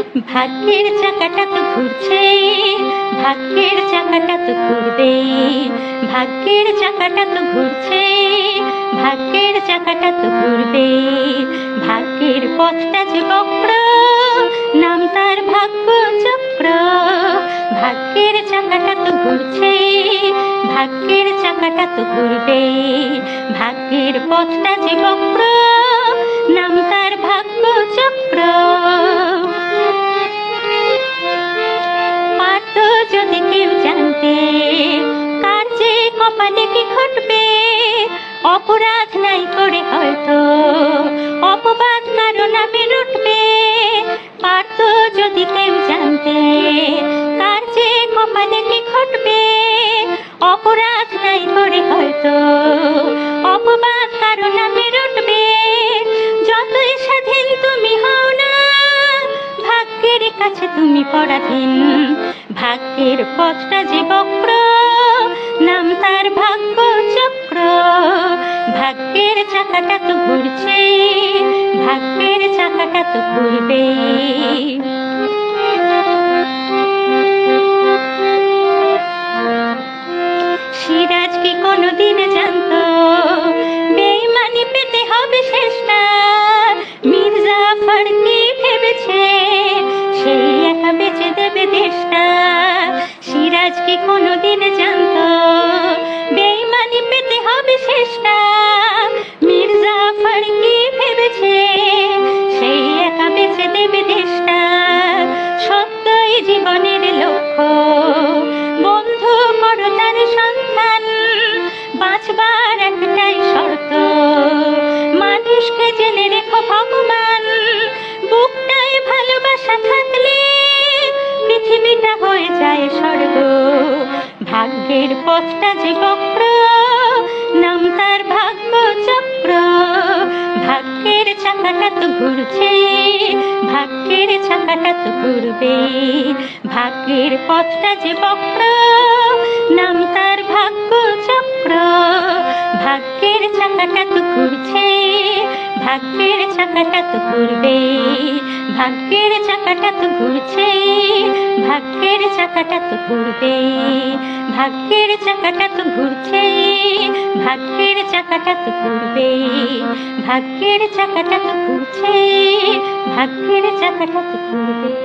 ভাগ্যের চাকাটা তো ঘুরছে, ভাগ্যের চাকাটা তো ঘুরবে। ভাগ্যের চাকাটা তো ঘুরছে, ভাগ্যের চাকাটা তো ঘুরবে। ভাগ্যের পথটা যে বক্র, নাম তার ভাগ্য চক্র। ভাগ্যের চাকাটা তো ঘুরছে, ভাগ্যের চাকাটা তো ঘুরবে। ভাগ্যের পথটা যে বক্র, নাম তার ভাগ্য চক্র। অপরাধ নাই করে হয়তো। অপবাদ কারও নামে রুটবে পারত যদি কেউ জানতে কার যে কপালে কি ঘটবে? অপরাধ নাই করে হয়তো। অপবাদ কারও নামে রুটবে যতই স্বাধীন তুমি হও না, ভাগ্যের কাছে তুমি পরাধীন। ভাগ্যের পথটা যে বক্র, নাম তার ভাগ্য। ভাগ্যের চাকাটা তো ঘুরছে, ভাগ্যের চাকাটা তো ঘুরবে। সিরাজ কি কোনোদিন জানতো, বেইমানি পেতে হবে শেষটা? মির্জাফর কি ভেবেছে, সেই একা বেঁচে দেবে দেশটা? সিরাজ কি কোনোদিন জানতো, বেইমানি পেতে হবে শেষটা? বন্ধু করো তার সন্ধান বাঁচবার একটাই শর্ত। মানুষকে জেনে রেখো ভগবান, বুকটায় ভালোবাসা থাকলে পৃথিবীটা হয়ে যায় স্বর্গ। ভাগ্যের পথটা যে বক্র, নাম তার ভাগ্য চাকাটা তো ঘুরছে, ভাগ্যের চাকাটা তো ঘুরবে। ভাগ্যের পথটা যে বক্র, নাম তার ভাগ্য চক্র। ভাগ্যের চাকাটা তো ঘুরছে, ভাগ্যের চাকাটা তো ঘুরবে। ভাগ্যের চাকাটা তো ঘুরছে ভাগ্যের চাকাটা তো ঘুরবে, ভাগ্যের চাকাটা তো ঘুরছে, ভাগ্যের চাকাটা তো ঘুরবে, ভাগ্যের চাকাটা তো ঘুরছে, ভাগ্যের চাকাটা তো ঘুরবে।